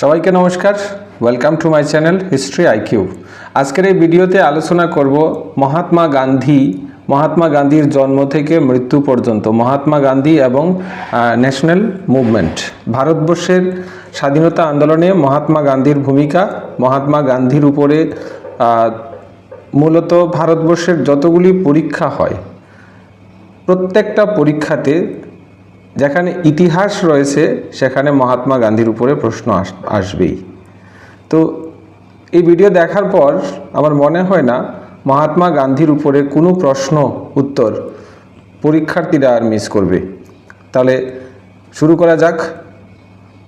সবাইকে নমস্কার। Welcome to my channel history IQ আজকের এই ভিডিওতে আলোচনা করব মহাত্মা গান্ধী, মহাত্মা গান্ধীর জন্ম থেকে মৃত্যু পর্যন্ত, মহাত্মা গান্ধী এবং ন্যাশনাল মুভমেন্ট ভারতবর্ষের স্বাধীনতা আন্দোলনে মহাত্মা গান্ধীর ভূমিকা, মহাত্মা গান্ধীর উপরে মূলত ভারতবর্ষের যতগুলি পরীক্ষা হয়, প্রত্যেকটা পরীক্ষাতে যেখানে ইতিহাস রয়েছে, সেখানে মহাত্মা গান্ধীর উপরে প্রশ্ন আস- আসবেই। তো এই ভিডিও দেখার পর আমার মনে হয় না মহাত্মা গান্ধীর উপরে কোনো প্রশ্ন, উত্তর পরীক্ষার্থীরা আর মিস করবে। তাহলে শুরু করা যাক।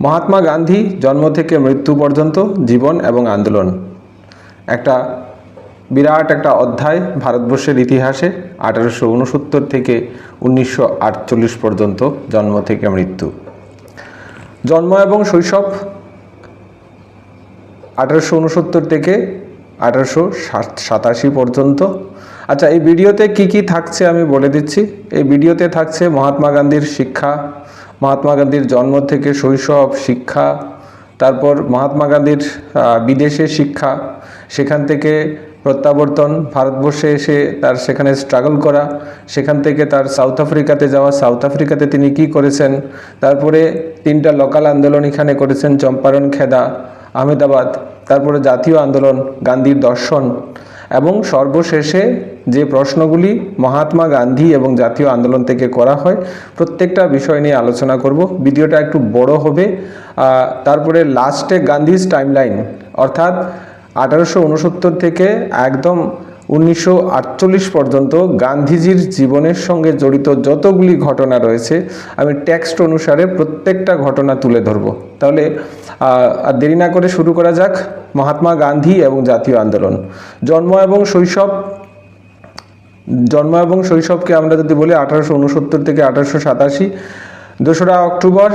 মহাত্মা গান্ধী জন্ম থেকে মৃত্যু পর্যন্ত জীবন এবং আন্দোলন। একটা বিরাট একটা অধ্যায় ভারতবর্ষের ইতিহাসে আঠারোশো উনসত্তর থেকে উনিশশো আটচল্লিশ পর্যন্ত জন্ম থেকে মৃত্যু। জন্ম এবং শৈশব আঠারোশো উনসত্তর থেকে আঠারোশো সাতাশি পর্যন্ত। আচ্ছা এই ভিডিওতে কি কি থাকছে আমি বলে দিচ্ছি। এই ভিডিওতে থাকছে মহাত্মা গান্ধীর শিক্ষা, মহাত্মা গান্ধীর জন্ম থেকে শৈশব শিক্ষা, তারপর মহাত্মা গান্ধীর বিদেশে শিক্ষা, সেখান থেকে প্রত্যাবর্তন, ভারতবর্ষে এসে তার সেখানে স্ট্রাগল করা, সেখান থেকে তার সাউথ আফ্রিকাতে যাওয়া সাউথ আফ্রিকাতে তিনি কি করেছেন? তারপরে তিনটা লোকাল আন্দোলন এখানে করেছেন, চম্পারণ খেদা, আহমেদাবাদ, তারপরে জাতীয় আন্দোলন, গান্ধীর দর্শন এবং সর্বশেষে যে প্রশ্নগুলি মহাত্মা গান্ধী এবং জাতীয় আন্দোলন থেকে করা হয়, প্রত্যেকটা বিষয় নিয়ে আলোচনা করব। ভিডিওটা একটু বড় হবে। তারপরে লাস্টে গান্ধীজ টাইমলাইন অর্থাৎ আঠারোশো উনসত্তর থেকে একদম উনিশশো আটচল্লিশ পর্যন্ত গান্ধীজির জীবনের সঙ্গে জড়িত যতগুলি ঘটনা রয়েছে, আমি টেক্সট অনুসারে প্রত্যেকটা ঘটনা তুলে ধরব। তাহলে আর দেরি না করে শুরু করা যাক, মহাত্মা গান্ধী এবং জাতীয় আন্দোলন। জন্ম এবং শৈশব, জন্ম এবং শৈশবকে আমরা যদি বলি, আঠারোশো উনসত্তর থেকে আঠারোশো সাতাশি, দোসরা অক্টোবর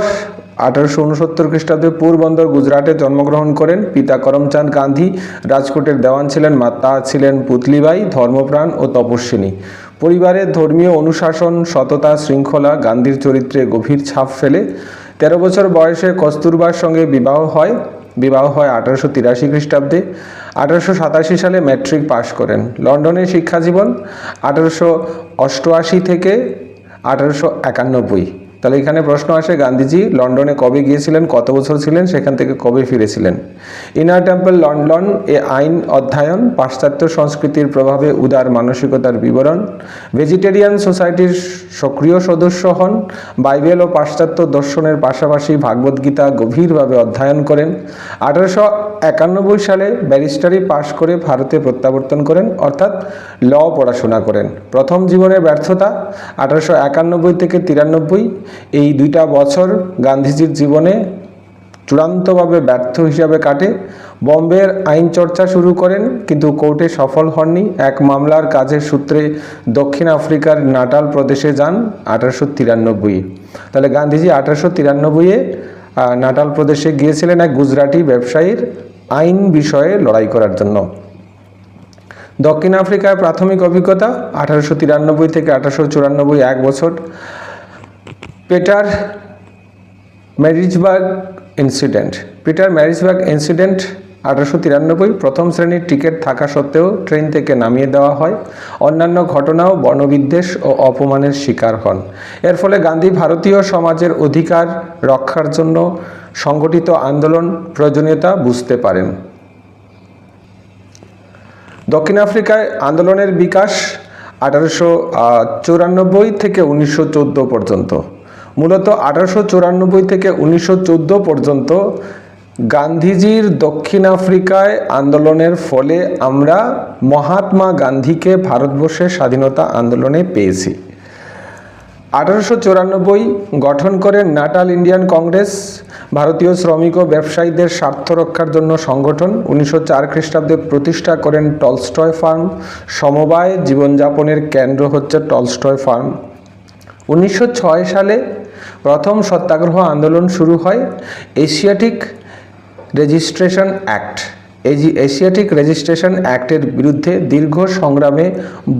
আঠারোশো উনসত্তর খ্রিস্টাব্দে পোরবন্দর গুজরাটে জন্মগ্রহণ করেন পিতা করমচাঁদ গান্ধী। রাজকোটের দেওয়ান ছিলেন মাতা ছিলেন পুতলিবাই, ধর্মপ্রাণ ও তপস্বিনী। পরিবারের ধর্মীয় অনুশাসন, সততা, শৃঙ্খলা, গান্ধীর চরিত্রে গভীর ছাপ ফেলে। তেরো বছর বয়সে কস্তুরবার সঙ্গে বিবাহ হয়। বিবাহ হয় আঠারোশো তিরাশি খ্রিস্টাব্দে। আঠারোশো সাতাশি সালে ম্যাট্রিক পাশ করেন। লন্ডনে শিক্ষাজীবন আঠারোশো অষ্টআশি থেকে আঠারোশো একানব্বই। তাহলে এখানে প্রশ্ন আসে, গান্ধীজি লন্ডনে কবে গিয়েছিলেন, কত বছর ছিলেন, সেখান থেকে কবে ফিরেছিলেন? ইনার টেম্পল লন্ডন এ আইন অধ্যয়ন, পাশ্চাত্য সংস্কৃতির প্রভাবে উদার মানসিকতার বিবরণ, ভেজিটেরিয়ান সোসাইটির সক্রিয় সদস্য হন, বাইবেল ও পাশ্চাত্য দর্শনের পাশাপাশি ভাগবত গীতা গভীরভাবে অধ্যয়ন করেন, আঠারোশো একানব্বই সালে ব্যারিস্টারি পাশ করে ভারতে প্রত্যাবর্তন করেন, অর্থাৎ ল পড়াশোনা করেন। প্রথম জীবনের ব্যর্থতা, আঠারোশো একানব্বই থেকে তিরানব্বই এই দুইটা বছর গান্ধীজির জীবনে চূড়ান্তভাবে ব্যর্থ হিসাবে কাটে। বম্বের আইন চর্চা শুরু করেন, কিন্তু কোর্টে সফল হননি। এক মামলার কাজের সূত্রে দক্ষিণ আফ্রিকার নাটাল প্রদেশে যান আঠারোশো তিরানব্বই। তাহলে গান্ধীজি আঠারোশো তিরানব্বইয়ে নাটাল প্রদেশে গিয়েছিলেন এক গুজরাটি ব্যবসায়ীর আইন বিষয়ে লড়াই করার জন্য। দক্ষিণ আফ্রিকার প্রাথমিক অভিজ্ঞতা আঠারোশো তিরানব্বই থেকে আঠারোশো চুরানব্বই এক বছর। Pietermaritzburg incident Pietermaritzburg incident আঠারোশো তিরানব্বই, প্রথম শ্রেণির টিকিট থাকা সত্ত্বেও ট্রেন থেকে নামিয়ে দেওয়া হয়। অন্যান্য ঘটনাও বর্ণবিদ্বেষ ও অপমানের শিকার হন। এর ফলে গান্ধী ভারতীয় সমাজের অধিকার রক্ষার জন্য সংগঠিত আন্দোলন প্রয়োজনীয়তা বুঝতে পারেন। দক্ষিণ আফ্রিকায় আন্দোলনের বিকাশ আঠারোশো চৌরানব্বই থেকে উনিশশো চোদ্দ পর্যন্ত। মূলত আঠারোশো চৌরানব্বই থেকে উনিশশো চোদ্দ পর্যন্ত গান্ধীজির দক্ষিণ আফ্রিকায় আন্দোলনের ফলে আমরা মহাত্মা গান্ধীকে ভারতবর্ষের স্বাধীনতা আন্দোলনে পেয়েছি। আঠারোশো চুরানব্বই গঠন করেন নাটাল ইন্ডিয়ান কংগ্রেস, ভারতীয় শ্রমিক ও ব্যবসায়ীদের স্বার্থ রক্ষার জন্য সংগঠন উনিশশো চার খ্রিস্টাব্দে প্রতিষ্ঠা করেন টলস্টয় ফার্ম। সমবায় জীবনযাপনের কেন্দ্র হচ্ছে টলস্টয় ফার্ম। উনিশশো ছয় সালে প্রথম সত্যাগ্রহ আন্দোলন শুরু হয় Asiatic Registration Act. Asiatic Registration অ্যাক্টের বিরুদ্ধে দীর্ঘ সংগ্রামে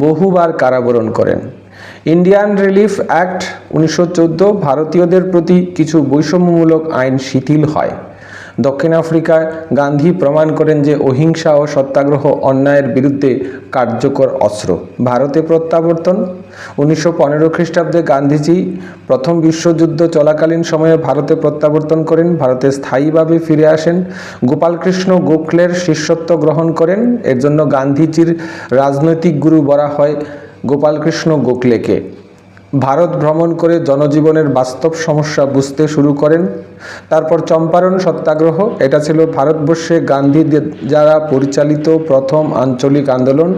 বহুবার কারাবরণ করেন। ইন্ডিয়ান রিলিফ অ্যাক্ট উনিশশো চোদ্দ ভারতীয়দের প্রতি কিছু বৈষম্যমূলক আইন শিথিল হয়। দক্ষিণ আফ্রিকায় গান্ধী প্রমাণ করেন যে অহিংসা ও সত্যাগ্রহ অন্যায়ের বিরুদ্ধে কার্যকর অস্ত্র। ভারতে প্রত্যাবর্তন। উনিশশো পনেরো খ্রিস্টাব্দে গান্ধীজি প্রথম বিশ্বযুদ্ধ চলাকালীন সময়ে ভারতে প্রত্যাবর্তন করেন। ভারতে স্থায়ীভাবে ফিরে আসেন। গোপালকৃষ্ণ গোখলের শিষ্যত্ব গ্রহণ করেন। এর জন্য গান্ধীজির রাজনৈতিক গুরু বলা হয় গোপালকৃষ্ণ গোখলেকে। ভারত ভ্রমণ করে জনজীবনের বাস্তব সমস্যা বুঝতে শুরু করেন। তারপর চম্পারণ সত্যাগ্রহ, এটা ছিল ভারতবর্ষে গান্ধী দ্বারা পরিচালিত প্রথম আঞ্চলিক আন্দোলন,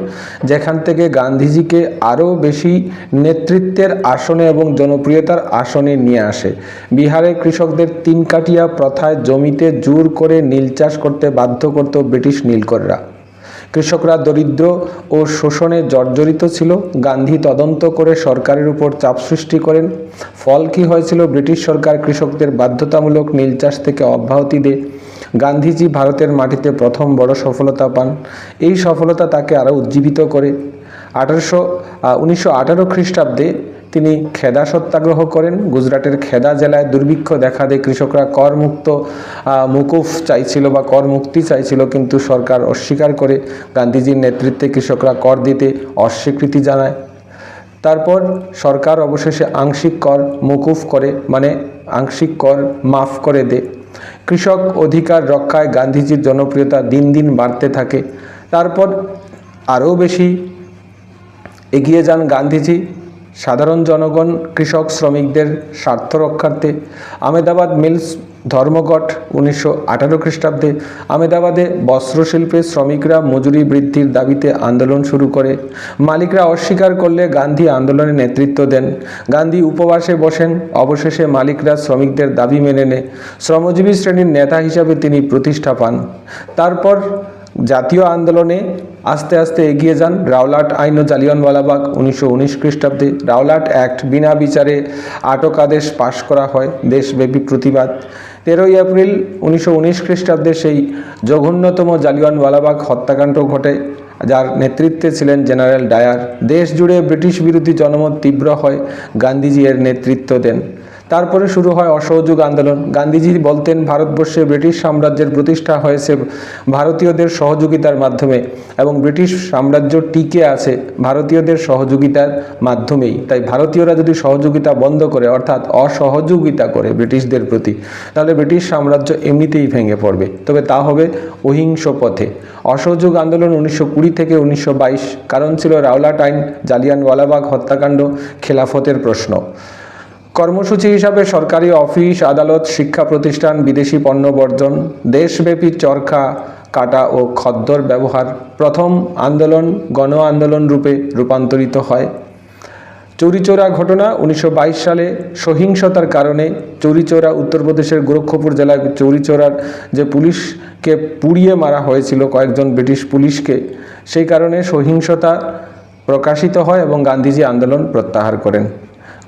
যেখান থেকে গান্ধীজিকে আরও বেশি নেতৃত্বের আসনে এবং জনপ্রিয়তার আসনে নিয়ে আসে। বিহারে কৃষকদের তিন কাটিয়া প্রথায় জমিতে জোর করে নীল চাষ করতে বাধ্য করত ব্রিটিশ নীলকররা। কৃষকরা দরিদ্র ও শোষণে জর্জরিত ছিল। গান্ধী তদন্ত করে সরকারের উপর চাপ সৃষ্টি করেন। ফল কী হয়েছিল ব্রিটিশ সরকার কৃষকদের বাধ্যতামূলক নীল চাষ থেকে অব্যাহতি দেয়। গান্ধীজি ভারতের মাটিতে প্রথম বড় সফলতা পান। এই সফলতা তাকে আরও উজ্জীবিত করে। আঠারোশো উনিশশো আঠারো খ্রিস্টাব্দে তিনি খেদা সত্যাগ্রহ করেন। গুজরাটের খেদা জেলায় দুর্ভিক্ষ দেখা দেয় কৃষকরা। করমুক্ত মুকুফ চাইছিল বা কর মুক্তি চাইছিল কিন্তু সরকার অস্বীকার করে। গান্ধীজির নেতৃত্বে কৃষকরা কর দিতে অস্বীকৃতি জানায়। তারপর সরকার অবশেষে আংশিক কর মকুফ করে মানে আংশিক কর মাফ করে দেয়। কৃষক অধিকার রক্ষায় গান্ধীজির জনপ্রিয়তা দিন দিন বাড়তে থাকে। তারপর আরও বেশি এগিয়ে যান গান্ধীজি। সাধারণ জনগণ, কৃষক, শ্রমিকদের স্বার্থ রক্ষার্থে আমেদাবাদ মিলস ধর্মঘট উনিশশো আঠারো খ্রিস্টাব্দে আমেদাবাদে বস্ত্রশিল্পে শ্রমিকরা মজুরি বৃদ্ধির দাবিতে আন্দোলন শুরু করে। মালিকরা অস্বীকার করলে গান্ধী আন্দোলনে নেতৃত্ব দেন। গান্ধী উপবাসে বসেন, অবশেষে মালিকরা শ্রমিকদের দাবি মেনে নেয়। শ্রমজীবী শ্রেণির নেতা হিসাবে তিনি প্রতিষ্ঠা পান। তারপর জাতীয় আন্দোলনে আস্তে আস্তে এগিয়ে যান রাওলাট আইন ও জালিয়ানওয়ালাবাগ উনিশশো উনিশ খ্রিস্টাব্দে। রাওলাট অ্যাক্ট বিনা বিচারে আটক আদেশ পাশ করা হয়। দেশব্যাপী প্রতিবাদ। তেরোই এপ্রিল উনিশশো উনিশ খ্রিস্টাব্দে সেই জঘন্যতম জালিয়ানওয়ালাবাগ হত্যাকাণ্ড ঘটে, যার নেতৃত্বে ছিলেন জেনারেল ডায়ার। দেশ জুড়ে ব্রিটিশ বিরোধী জনমত তীব্র হয় গান্ধীজি এর নেতৃত্ব দেন। তারপরে শুরু হয় অসহযোগ আন্দোলন। গান্ধীজি বলতেন, ভারতবর্ষে ব্রিটিশ সাম্রাজ্যের প্রতিষ্ঠা হয়েছে ভারতীয়দের সহযোগিতার মাধ্যমে এবং ব্রিটিশ সাম্রাজ্য টিকে আছে ভারতীয়দের সহযোগিতার মাধ্যমেই। তাই ভারতীয়রা যদি সহযোগিতা বন্ধ করে, অর্থাৎ অসহযোগিতা করে ব্রিটিশদের প্রতি, তাহলে ব্রিটিশ সাম্রাজ্য এমনিতেই ভেঙে পড়বে। তবে তা হবে অহিংস পথে। অসহযোগ আন্দোলন উনিশশো কুড়ি থেকে উনিশশো বাইশ, কারণ ছিল রাওলাট আইন জালিয়ানওয়ালাবাগ হত্যাকাণ্ড খেলাফতের প্রশ্ন। কর্মসূচি হিসাবে সরকারি অফিস, আদালত, শিক্ষা প্রতিষ্ঠান, বিদেশি পণ্য বর্জন, দেশব্যাপী চরখা কাটা ও খদ্দর ব্যবহার প্রথম আন্দোলন গণ আন্দোলন রূপে রূপান্তরিত হয়। চৌরিচৌরা ঘটনা উনিশশো বাইশ সালে সহিংসতার কারণে চৌরিচৌরা উত্তরপ্রদেশের গোরক্ষপুর জেলায় চৌরিচৌরার যে পুলিশকে পুড়িয়ে মারা হয়েছিল কয়েকজন ব্রিটিশ পুলিশকে, সেই কারণে সহিংসতা প্রকাশিত হয় এবং গান্ধীজি আন্দোলন প্রত্যাহার করেন।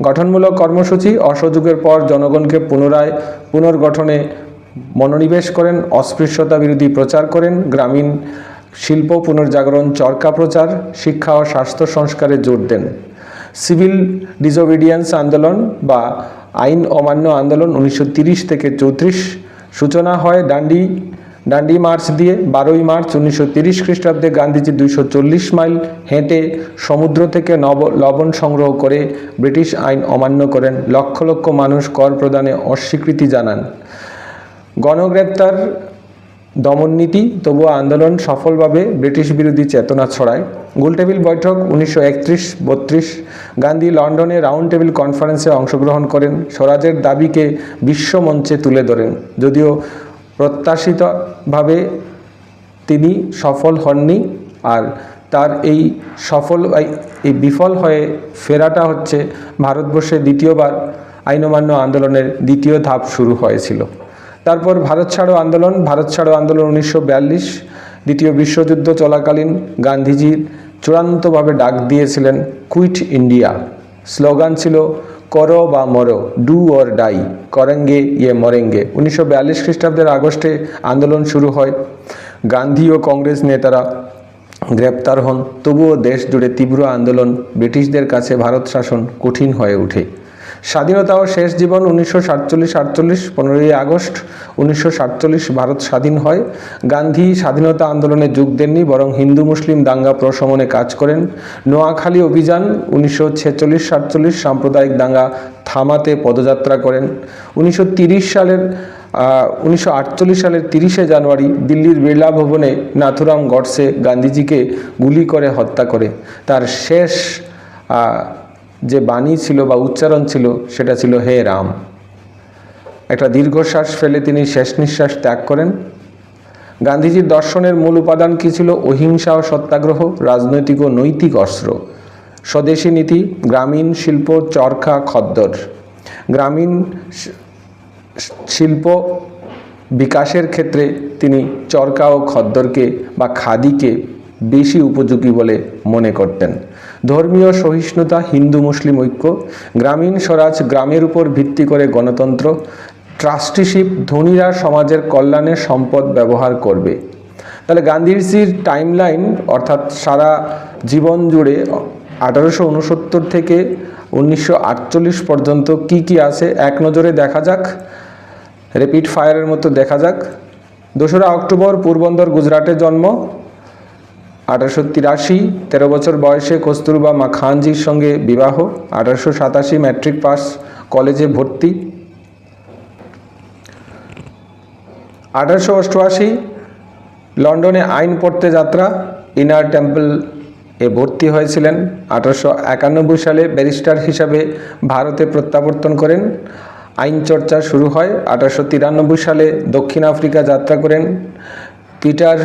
গঠনমূলক কর্মসূচি অসহযোগের পর জনগণকে পুনরায় পুনর্গঠনে মনোনিবেশ করেন, অস্পৃশ্যতা বিরোধী প্রচার করেন, গ্রামীণ শিল্প পুনর্জাগরণ, চরকা প্রচার, শিক্ষা ও স্বাস্থ্য সংস্কারে জোর দেন। সিভিল ডিসোবিডিয়েন্স আন্দোলন বা আইন অমান্য আন্দোলন উনিশশো থেকে চৌত্রিশ সূচনা হয় ডান্ডি ডান্ডি মার্চ দিয়ে বারোই মার্চ উনিশশো তিরিশ খ্রিস্টাব্দে গান্ধীজি দুইশো চল্লিশ মাইল হেঁটে সমুদ্র থেকে নব লবণ সংগ্রহ করে ব্রিটিশ আইন অমান্য করেন। লক্ষ লক্ষ মানুষ কর প্রদানে অস্বীকৃতি জানান। গণগ্রেপ্তার দমন নীতি, তবুও আন্দোলন সফলভাবে ব্রিটিশ বিরোধী চেতনা ছড়ায়। গোলটেবিল বৈঠক উনিশশো একত্রিশ বত্রিশ, গান্ধী লন্ডনে রাউন্ড টেবিল কনফারেন্সে অংশগ্রহণ করেন। স্বরাজের দাবিকে বিশ্বমঞ্চে তুলে ধরেন। যদিও প্রত্যাশিতভাবে তিনি সফল হননি আর তার এই সফল এই- বিফল হয়ে ফেরাটা হচ্ছে ভারতবর্ষে দ্বিতীয়বার আইনমান্য আন্দোলনের দ্বিতীয় ধাপ শুরু হয়েছিল। তারপর ভারত ছাড়ো আন্দোলন, ভারত ছাড়ো আন্দোলন উনিশশো বিয়াল্লিশ, দ্বিতীয় বিশ্বযুদ্ধ চলাকালীন গান্ধীজির চূড়ান্তভাবে ডাক দিয়েছিলেন কুইট ইন্ডিয়া। স্লোগান ছিল করো বা মরো, ডু অর ডাই, করেঙ্গে ইয়ে মরেঙ্গে। উনিশশো বিয়াল্লিশ খ্রিস্টাব্দের আগস্টে আন্দোলন শুরু হয়। গান্ধী ও কংগ্রেস নেতারা গ্রেপ্তার হন। তবুও দেশ জুড়ে তীব্র আন্দোলন, ব্রিটিশদের কাছে ভারত শাসন কঠিন হয়ে ওঠে। স্বাধীনতা ও শেষ জীবন উনিশশো সাতচল্লিশ, আটচল্লিশ, পনেরোই আগস্ট উনিশশো সাতচল্লিশ, ভারত স্বাধীন হয়। গান্ধী স্বাধীনতা আন্দোলনে যোগ দেননি, বরং হিন্দু মুসলিম দাঙ্গা প্রশমনে কাজ করেন। নোয়াখালী অভিযান উনিশশো ছেচল্লিশ, সাতচল্লিশ সাম্প্রদায়িক দাঙ্গা থামাতে পদযাত্রা করেন। উনিশশো সালের উনিশশো আটচল্লিশ সালের তিরিশে জানুয়ারি দিল্লির বিড়লা ভবনে নাথুরাম গডসে গান্ধীজিকে গুলি করে হত্যা করে। তার শেষ যে বাণী ছিল বা উচ্চারণ ছিল, সেটা ছিল হে রাম। একটা দীর্ঘশ্বাস ফেলে তিনি শেষ নিঃশ্বাস ত্যাগ করেন। গান্ধীজির দর্শনের মূল উপাদান কী ছিল? অহিংসা ও সত্যাগ্রহ, রাজনৈতিক ও নৈতিক অস্ত্র। স্বদেশী নীতি, গ্রামীণ শিল্প, চরখা, খদ্দর। গ্রামীণ শিল্প বিকাশের ক্ষেত্রে তিনি চরকা ও খদ্দরকে বা খাদিকে বেশি উপযোগী বলে মনে করতেন। ধর্মীয় সহিষ্ণুতা, হিন্দু মুসলিম ঐক্য, গ্রামীণ স্বরাজ গ্রামের উপর ভিত্তি করে গণতন্ত্র ট্রাস্টিশিপ ধনীরা সমাজের কল্যাণে সম্পদ ব্যবহার করবে। তাহলে গান্ধীজির টাইমলাইন অর্থাৎ সারা জীবন জুড়ে আঠারোশো উনসত্তর থেকে উনিশশো আটচল্লিশ পর্যন্ত কি কি আছে, এক নজরে দেখা যাক। রেপিড ফায়ারের মতো দেখা যাক। দোসরা অক্টোবর, পূর্বন্দর, গুজরাটে জন্ম। আঠারোশো তিরাশি, তেরো বছর বয়সে কস্তুরবা মাখানজির সঙ্গে বিবাহ, আঠারোশো সাতাশি ম্যাট্রিক পাস কলেজে ভর্তি। আঠারোশো অষ্টআশি, লন্ডনে আইন পড়তে যাত্রা, ইনার টেম্পল এ ভর্তি হয়েছিলেন। আঠারোশো একানব্বই সালে ব্যারিস্টার হিসাবে ভারতে প্রত্যাবর্তন করেন। আইন চর্চা শুরু হয় আঠারোশো তিরানব্বই সালে দক্ষিণ আফ্রিকা যাত্রা করেন। পিটার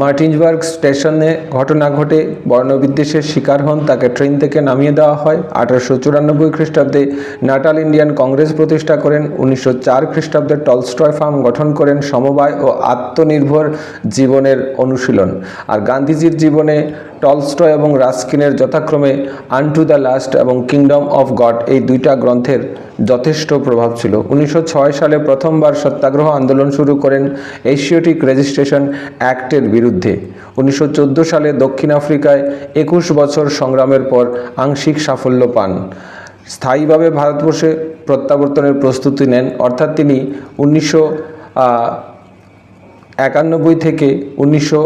মার্টিনসবার্গ স্টেশনে ঘটনা ঘটে, বর্ণবিদ্বেষের শিকার হন, তাকে ট্রেন থেকে নামিয়ে দেওয়া হয়। আঠারোশো চুরানব্বই খ্রিস্টাব্দে নাটাল ইন্ডিয়ান কংগ্রেস প্রতিষ্ঠা করেন। উনিশশো চার খ্রিস্টাব্দে টলস্টয় ফার্ম গঠন করেন। সমবায় ও আত্মনির্ভর জীবনের অনুশীলন। আর গান্ধীজির জীবনে টলস্টয় এবং রাস্কিনের যথাক্রমে আনটু দ্য লাস্ট এবং কিংডম অফ গড এই দুইটা গ্রন্থের যথেষ্ট প্রভাব ছিল। উনিশশো ছয় সালে প্রথমবার সত্যাগ্রহ আন্দোলন শুরু করেন এশিয়াটিক রেজিস্ট্রেশন অ্যাক্টের বিরুদ্ধে। উনিশশো চোদ্দ সালে দক্ষিণ আফ্রিকায় একুশ বছর সংগ্রামের পর আংশিক সাফল্য পান। স্থায়ীভাবে ভারতবর্ষে প্রত্যাবর্তনের প্রস্তুতি নেন, অর্থাৎ তিনি উনিশশো একানব্বই থেকে উনিশশো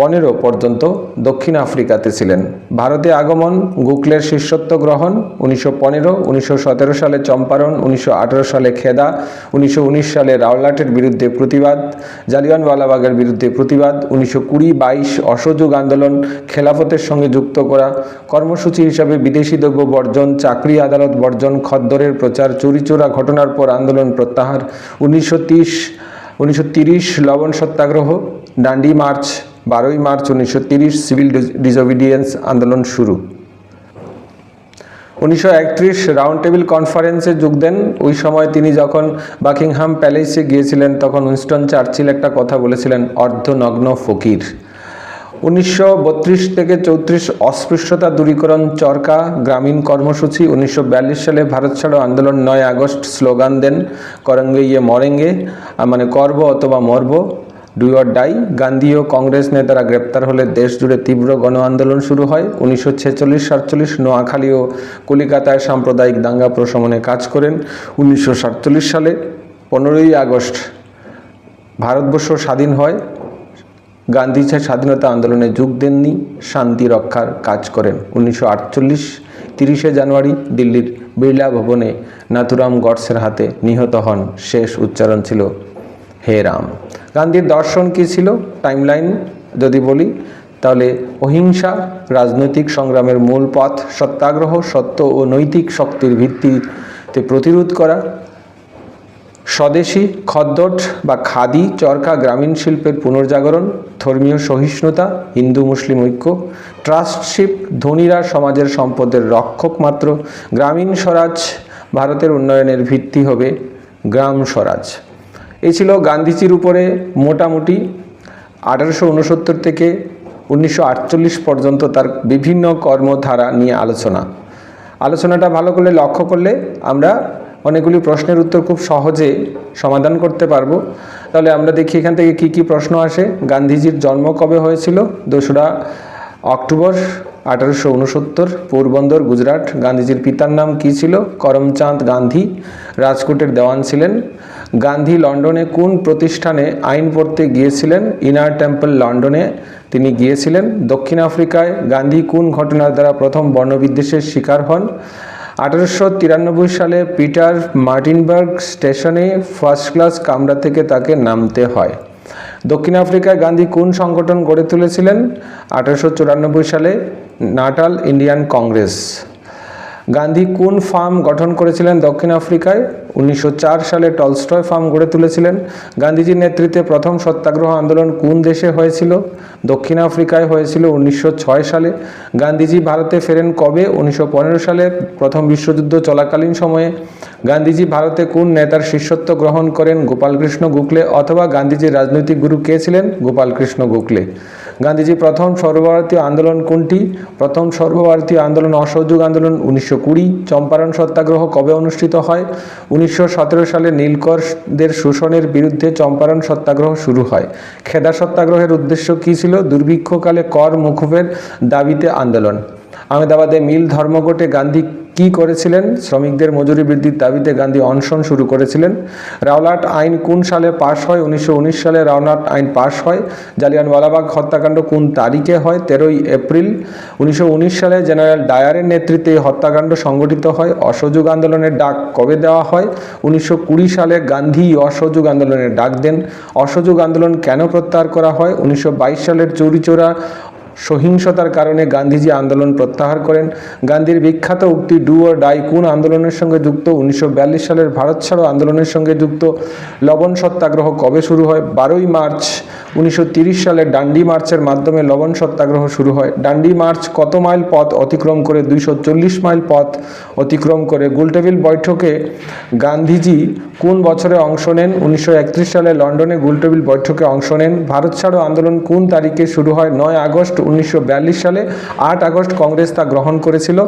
পনেরো পর্যন্ত দক্ষিণ আফ্রিকাতে ছিলেন। ভারতে আগমন গোখলের শিষ্যত্ব গ্রহণ, উনিশশো পনেরো, উনিশশো সালে চম্পারণ, উনিশশো আঠেরো সালে খেদা, উনিশশো উনিশ সালে রাওলাটের বিরুদ্ধে প্রতিবাদ, জালিয়ানওয়ালাবাগের বিরুদ্ধে প্রতিবাদ, উনিশশো কুড়ি বাইশ অসহযোগ আন্দোলন খেলাফতের সঙ্গে যুক্ত করা, কর্মসূচি হিসাবে বিদেশি দ্রব্য বর্জন, চাকরি, আদালত বর্জন, খদ্দরের প্রচার, চুরিচোরা ঘটনার পর আন্দোলন প্রত্যাহার, উনিশশো উনিশশো তিরিশ লবণ সত্যাগ্রহ, ডান্ডি মার্চ বারোই মার্চ উনিশশো সিভিল ডিসঅবিডিয়েন্স আন্দোলন শুরু। উনিশশো একত্রিশ রাউন্ড টেবিল কনফারেন্সে যোগ দেন। ওই সময় তিনি যখন বাকিংহাম প্যালেসে গিয়েছিলেন, তখন উইনস্টন চার্চিল একটা কথা বলেছিলেন, অর্ধনগ্ন ফকির। উনিশশো বত্রিশ থেকে চৌত্রিশ অস্পৃশ্যতা দূরীকরণ চরকা গ্রামীণ কর্মসূচি। উনিশশো বিয়াল্লিশ সালে ভারত ছাড়ো আন্দোলন নয় আগস্ট স্লোগান দেন, করঙ্গে ইয়ে মরেঙ্গে মানে করব অথবা মরব। ডু অর ডাই গান্ধী ও কংগ্রেস নেতারা গ্রেপ্তার হলে দেশ জুড়ে তীব্র গণ আন্দোলন শুরু হয়। উনিশশো ছেচল্লিশ, সাতচল্লিশ নোয়াখালী ও কলিকাতায় সাম্প্রদায়িক দাঙ্গা প্রশমনে কাজ করেন। উনিশশো সাতচল্লিশ সালে পনেরোই আগস্ট ভারতবর্ষ স্বাধীন হয়। গান্ধী স্বাধীনতা আন্দোলনে যোগ দেননি, শান্তি রক্ষার কাজ করেন। উনিশশো আটচল্লিশ, তিরিশে জানুয়ারি দিল্লির বিড়লা ভবনে নাথুরাম গডসের হাতে নিহত হন। শেষ উচ্চারণ ছিল, হে রাম। গান্ধীর দর্শন কী ছিল? টাইমলাইন যদি বলি, তাহলে অহিংসা, রাজনৈতিক সংগ্রামের মূল পথ, সত্যাগ্রহ, সত্য ও নৈতিক শক্তির ভিত্তিতে প্রতিরোধ করা। স্বদেশী খদ্দট বা খাদি চরকা গ্রামীণ শিল্পের পুনর্জাগরণ, ধর্মীয় সহিষ্ণুতা, হিন্দু মুসলিম ঐক্য ট্রাস্টশিপ ধনীরা সমাজের সম্পদের রক্ষক মাত্র, গ্রামীণ স্বরাজ, ভারতের উন্নয়নের ভিত্তি হবে গ্রাম স্বরাজ। এই ছিল গান্ধীজির উপরে মোটামুটি আঠারোশো উনসত্তর থেকে উনিশশো আটচল্লিশ পর্যন্ত তার বিভিন্ন কর্মধারা নিয়ে আলোচনা। আলোচনাটা ভালো করে লক্ষ্য করলে আমরা অনেকগুলি প্রশ্নের উত্তর খুব সহজে সমাধান করতে পারব। তাহলে আমরা দেখি এখান থেকে কি কি প্রশ্ন আসে। গান্ধীজির জন্ম কবে হয়েছিল? দোসরা অক্টোবর আঠারোশো উনসত্তর, পোরবন্দর, গুজরাট। গান্ধীজির পিতার নাম কী ছিল? করমচাঁদ গান্ধী। রাজকোটের দেওয়ান ছিলেন। গান্ধী লন্ডনে কোন প্রতিষ্ঠানে আইন পড়তে গিয়েছিলেন? ইনার টেম্পল লন্ডনে তিনি গিয়েছিলেন। দক্ষিণ আফ্রিকায় গান্ধী কোন ঘটনার দ্বারা প্রথম বর্ণবিদ্বেষের শিকার হন? আঠারোশো তিরানব্বই সালে পিটার মার্টিনবার্গ স্টেশনে ফার্স্ট ক্লাস কামরা থেকে তাকে নামতে হয়। দক্ষিণ আফ্রিকায় গান্ধী কোন সংগঠন গড়ে তুলেছিলেন? আঠারোশো চুরানব্বই সালে নাটাল ইন্ডিয়ান কংগ্রেস। গান্ধী কোন ফার্ম গঠন করেছিলেন দক্ষিণ আফ্রিকায়? উনিশশো চার সালে টলস্টয় ফার্ম গড়ে তুলেছিলেন। গান্ধীজির নেতৃত্বে প্রথম সত্যাগ্রহ আন্দোলন কোন দেশে হয়েছিল? দক্ষিণ আফ্রিকায় হয়েছিল উনিশশো ছয় সালে। গান্ধীজি ভারতে ফেরেন কবে? উনিশশো পনেরো সালে প্রথম বিশ্বযুদ্ধ চলাকালীন সময়ে। গান্ধীজি ভারতে কোন নেতার শিষ্যত্ব গ্রহণ করেন? গোপালকৃষ্ণ গোখলে অথবা গান্ধীজির রাজনৈতিক গুরু কে ছিলেন? গোপালকৃষ্ণ গোখলে গান্ধীজি প্রথম সর্বভারতীয় আন্দোলন কোনটি? প্রথম সর্বভারতীয় আন্দোলন অসহযোগ আন্দোলন উনিশশো কুড়ি। চম্পারণ সত্যাগ্রহ কবে অনুষ্ঠিত হয়? উনিশশো সতেরো সালে নীলকরদের শোষণের বিরুদ্ধে চম্পারণ সত্যাগ্রহ শুরু হয়। খেদা সত্যাগ্রহের উদ্দেশ্য কী ছিল? দুর্ভিক্ষকালে কর মুখবের দাবিতে আন্দোলন। আহমেদাবাদে মিল ধর্মঘটে গান্ধী কি করেছিলেন? শ্রমিকদের মজুরি বৃদ্ধির দাবিতে গান্ধী অনশন শুরু করেছিলেন। রাওলাট আইন কোন সালে পাশ হয়? উনিশশো উনিশ সালে রাওলাট আইন পাশ হয়। জালিয়ানওয়ালাবাগ হত্যাকাণ্ড কোন তারিখে হয়? তেরোই এপ্রিল। উনিশশো উনিশ সালে জেনারেল ডায়ারের নেতৃত্বে হত্যাকাণ্ড সংগঠিত হয়। অসহযোগ আন্দোলনের ডাক কবে দেওয়া হয়? উনিশশো কুড়ি সালে গান্ধী অসহযোগ আন্দোলনের ডাক দেন। অসহযোগ আন্দোলন কেন প্রত্যাহার করা হয়? উনিশশো বাইশ সালের চৌরিচোরা সহিংসতার কারণে গান্ধীজি আন্দোলন প্রত্যাহার করেন। গান্ধীর বিখ্যাত উক্তি ডু ও ডাই কোন আন্দোলনের সঙ্গে যুক্ত? উনিশশো বিয়াল্লিশ সালের ভারত ছাড়ো আন্দোলনের সঙ্গে যুক্ত। লবণ সত্যাগ্রহ কবে শুরু হয়? বারোই মার্চ উনিশশো সালে ডান্ডি মার্চের মাধ্যমে লবণ সত্যাগ্রহ শুরু হয়। ডান্ডি মার্চ কত মাইল পথ অতিক্রম করে? দুইশো চল্লিশ মাইল পথ অতিক্রম করে। গোলটেবিল বৈঠকে গান্ধীজি কোন বছরে অংশ নেন? উনিশশো একত্রিশ সালে লন্ডনে গোলটেবিল বৈঠকে অংশ নেন। ভারত ছাড়ো আন্দোলন কোন তারিখে শুরু হয়? নয় আগস্ট উনিশশো বিয়াল্লিশ সালে আট আগস্ট কংগ্রেস তা গ্রহণ করেছিল।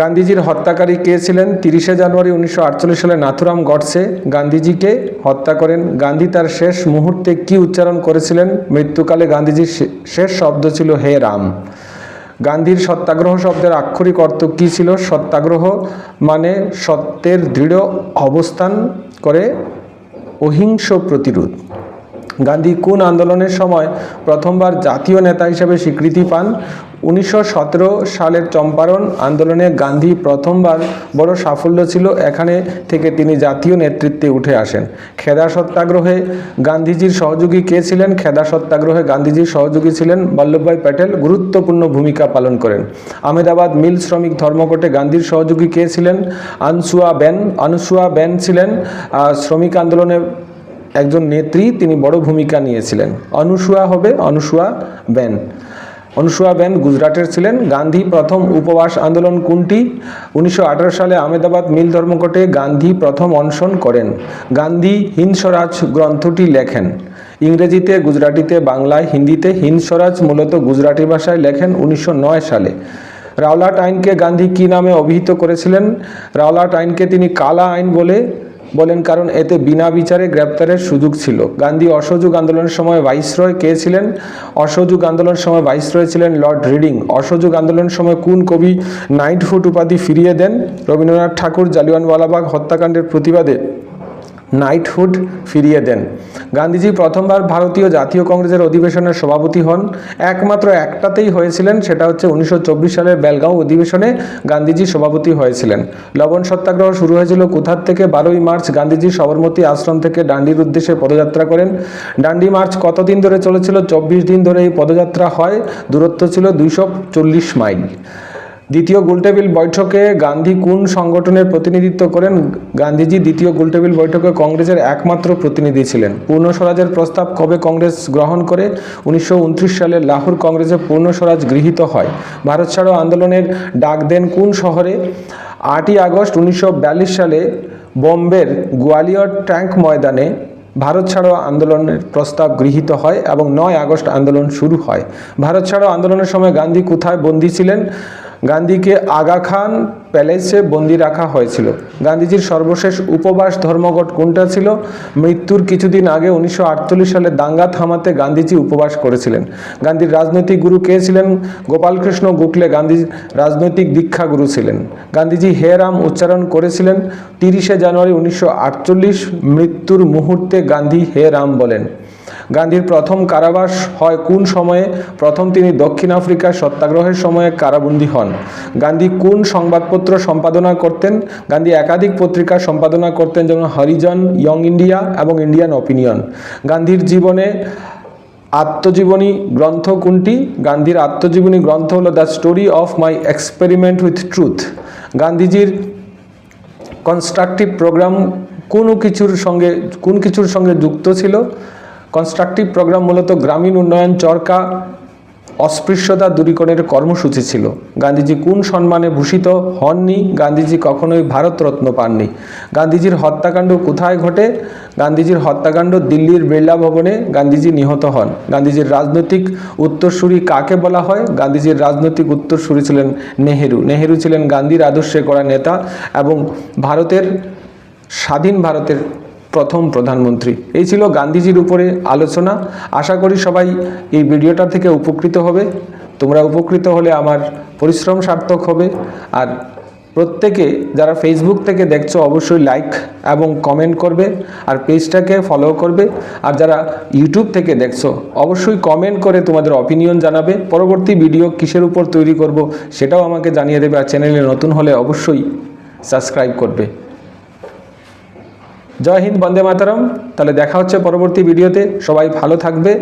গান্ধীজির হত্যাকারী কে ছিলেন? তিরিশে জানুয়ারি উনিশশো আটচল্লিশ সালে নাথুরাম গডসে গান্ধীজিকে হত্যা করেন। গান্ধী তার শেষ মুহূর্তে কি উচ্চারণ করেছিলেন? মৃত্যুকালে গান্ধীজির শেষ শব্দ ছিল হে রাম। গান্ধীর সত্যাগ্রহ শব্দের আক্ষরিক অর্থ কী ছিল? সত্যাগ্রহ মানে সত্যের দৃঢ় অবস্থান করে অহিংস প্রতিরোধ। গান্ধী কোন আন্দোলনের সময় প্রথমবার জাতীয় নেতা হিসেবে স্বীকৃতি পান? উনিশশো সতেরো সালের চম্পারণ আন্দোলনে গান্ধী প্রথমবার বড় সাফল্য ছিল। এখানে থেকে তিনি জাতীয় নেতৃত্বে উঠে আসেন। খেদা সত্যাগ্রহে গান্ধীজির সহযোগী কে ছিলেন? খেদা সত্যাগ্রহে গান্ধীজির সহযোগী ছিলেন বল্লভভাই প্যাটেল। গুরুত্বপূর্ণ ভূমিকা পালন করেন। আহমেদাবাদ মিল শ্রমিক ধর্মঘটে গান্ধীর সহযোগী কে ছিলেন? আনসুয়া বেন। আনসুয়া বেন ছিলেন শ্রমিক আন্দোলনে একজন নেত্রী তিনি বড় ভূমিকা নিয়েছিলেন। অনুসুয়া হবে অনুসুয়া বেন। অনুসুয়া বেন গুজরাটের ছিলেন। গান্ধী প্রথম উপবাস আন্দোলন কোনটি? উনিশশো আঠারো সালে আহমেদাবাদ মিল ধর্মঘটে গান্ধী প্রথম অনশন করেন। গান্ধী হিন্দ স্বরাজ গ্রন্থটি লেখেন। ইংরেজিতে, গুজরাটিতে, বাংলায়, হিন্দিতে হিন্দ স্বরাজ মূলত গুজরাটি ভাষায় লেখেন উনিশশো নয় সালে। রাওলাট আইনকে গান্ধী কি নামে অভিহিত করেছিলেন? রাওলাট আইনকে তিনি কালা আইন বলে বলেন, কারণ এতে বিনা বিচারে গ্রেপ্তারের সুযোগ ছিল। গান্ধী অসহযোগ আন্দোলনের সময় ভাইসরয় কে ছিলেন? অসহযোগ আন্দোলনের সময় ভাইসরয় ছিলেন লর্ড রিডিং। অসহযোগ আন্দোলনের সময় কোন কবি নাইট ফুট উপাধি ফিরিয়ে দেন? রবীন্দ্রনাথ ঠাকুর, জালিয়ানওয়ালাবাগ হত্যাকাণ্ডের প্রতিবাদে নাইটহুড ফিরিয়ে দেন। গান্ধীজি প্রথমবার ভারতীয় জাতীয় কংগ্রেসের অধিবেশনের সভাপতি হন। একমাত্র একটাতেই হয়েছিলেন, সেটা হচ্ছে উনিশশো সালের বেলগাঁও অধিবেশনে গান্ধীজি সভাপতি হয়েছিলেন। লবণ সত্যাগ্রহ শুরু হয়েছিল কোথার থেকে? বারোই মার্চ গান্ধীজি সবরমতী আশ্রম থেকে ডান্ডির উদ্দেশ্যে পদযাত্রা করেন। ডান্ডি মার্চ কতদিন ধরে চলেছিল? চব্বিশ দিন ধরে এই পদযাত্রা হয়। দূরত্ব ছিল দুইশো চল্লিশ মাইল। দ্বিতীয় গোলটেবিল বৈঠকে গান্ধী কোন সংগঠনের প্রতিনিধিত্ব করেন? গান্ধীজি, দ্বিতীয় গোলটেবিল বৈঠকে কংগ্রেসের একমাত্র প্রতিনিধি ছিলেন। পূর্ণ স্বরাজের প্রস্তাব কবে কংগ্রেস গ্রহণ করে? উনিশশো উনত্রিশ সালে লাহোর কংগ্রেসে পূর্ণ স্বরাজ গৃহীত হয়। ভারত ছাড়ো আন্দোলনের ডাক দেন কোন শহরে? আটই আগস্ট উনিশশো বিয়াল্লিশ সালে বোম্বের গোয়ালিয়র ট্যাঙ্ক ময়দানে ভারত ছাড়ো আন্দোলনের প্রস্তাব গৃহীত হয় এবং নয় আগস্ট আন্দোলন শুরু হয়। ভারত ছাড়ো আন্দোলনের সময় গান্ধী কোথায় বন্দী ছিলেন? গান্ধীকে আগা খান প্যালেসে বন্দি রাখা হয়েছিল। গান্ধীজির সর্বশেষ উপবাস ধর্মঘট কোনটা ছিল? মৃত্যুর কিছুদিন আগে উনিশশো আটচল্লিশ সালে দাঙ্গা থামাতে গান্ধীজি উপবাস করেছিলেন। গান্ধীর রাজনৈতিক গুরু কে ছিলেন? গোপালকৃষ্ণ গোখলে গান্ধীর রাজনৈতিক দীক্ষা গুরু ছিলেন। গান্ধীজি হে রাম উচ্চারণ করেছিলেন, তিরিশে জানুয়ারি উনিশশো আটচল্লিশ মৃত্যুর মুহূর্তে গান্ধী হে রাম বলেন। গান্ধীর প্রথম কারাবাস হয় কোন সময়ে? প্রথম তিনি দক্ষিণ আফ্রিকার সত্যাগ্রহের সময়ে কারাবন্দী হন। গান্ধী কোন সংবাদপত্র সম্পাদনা করতেন? গান্ধী একাধিক পত্রিকা সম্পাদনা করতেন, যেমন হরিজন, ইয়ং ইন্ডিয়া এবং ইন্ডিয়ান অপিনিয়ন। গান্ধীর জীবনে আত্মজীবনী গ্রন্থ কোনটি? গান্ধীর আত্মজীবনী গ্রন্থ হলো the story of my experiment with truth গান্ধীজির কনস্ট্রাকটিভ প্রোগ্রাম কোনো কিছুর সঙ্গে, কোন কিছুর সঙ্গে যুক্ত ছিল? কনস্ট্রাকটিভ প্রোগ্রাম মূলত গ্রামীণ উন্নয়ন চরকা অস্পৃশ্যতা দূরীকরণের কর্মসূচি ছিল। গান্ধীজি কোন সম্মানে ভূষিত হননি? গান্ধীজি কখনোই ভারতরত্ন পাননি। গান্ধীজির হত্যাকাণ্ড কোথায় ঘটে? গান্ধীজির হত্যাকাণ্ড দিল্লির বিড়লা ভবনে গান্ধীজি নিহত হন। গান্ধীজির রাজনৈতিক উত্তরসূরি কাকে বলা হয়? গান্ধীজির রাজনৈতিক উত্তরসূরি ছিলেন নেহেরু। নেহেরু ছিলেন গান্ধীর আদর্শে করা নেতা এবং ভারতের, স্বাধীন ভারতের প্রথম প্রধানমন্ত্রী। এই ছিল গান্ধীজির উপরে আলোচনা। আশা করি সবাই এই ভিডিওটা থেকে উপকৃত হবে। তোমরা উপকৃত হলে আমার পরিশ্রম সার্থক হবে। আর প্রত্যেকে যারা ফেসবুক থেকে দেখছ, অবশ্যই লাইক এবং কমেন্ট করবে আর পেজটাকে ফলো করবে। আর যারা ইউটিউব থেকে দেখছ, অবশ্যই কমেন্ট করে তোমাদের অপিনিয়ন জানাবে। পরবর্তী ভিডিও কিসের উপর তৈরি করব, সেটাও আমাকে জানিয়ে দেবে। আর চ্যানেলে নতুন হলে অবশ্যই সাবস্ক্রাইব করবে। জয় হিন্দ বন্দে মাতারম। তাহলে দেখা হচ্ছে পরবর্তী ভিডিওতে। সবাই ভালো থাকবে।